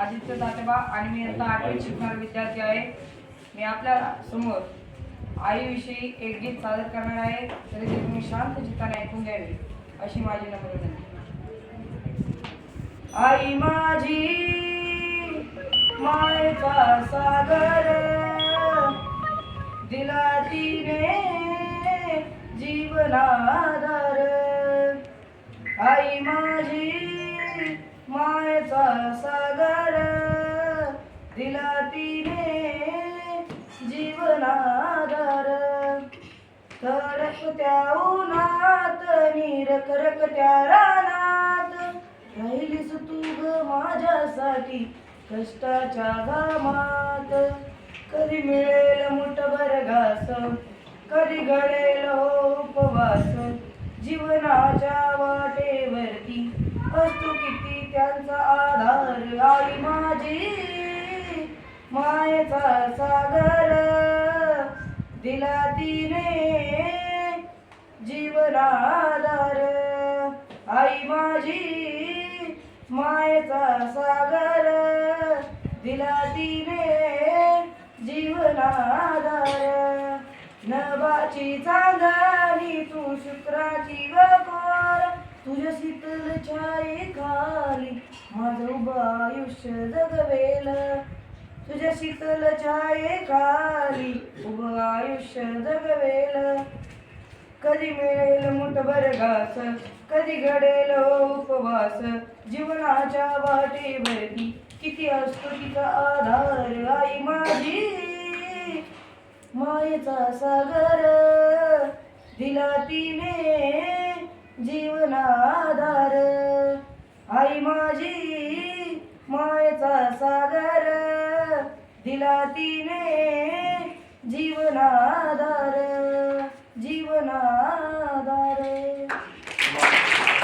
आदित्य दातेबा आणि मी आता आठवीत शिकणारा विद्यार्थी आहे. मी आपल्यासमोर आईविषयी एक गीत सादर करणार आहे तरी ते तुम्ही शांत चित्ताने ऐकून घ्यावे अशी माझी नम्र विनंती. आई माझी मायेचा सागर दिला तिने जीवनाधार. आई माझी मायेचा सागर तिने जीवनाधार. तडकत्या उन्हात निरकरकत्या रानात. राहिलीस तू ग माझ्यासाठी कष्टाच्या घामात. कधी मिळेल मुठभर घास कधी घडेल उपवास. जीवनाच्या वाटेवरती असतो किती त्यांचा आधार. आली माझी मायेचा सागर दिला तिने जीवनाधार. आई माझी मायेचा सागर दिला तिने जीवनाधार. नभाची चांदणी तू शुक्राची गकोर तुझ्या शीतल छाये खाली माझं उभं आयुष्य जगवेल. तुझ्या शीतल छाये खाली उभं आयुष्य जगवेल. कधी मिळेल मुठभर घास कधी घडेल उपवास. जीवनाच्या वाटेवरती किती असतो तिचा आधार? आई माझी मायेचा सागर. दिला तिने जीवनाधार. आई माझी मायेचा सागर. दिला तिने जीवनाधार.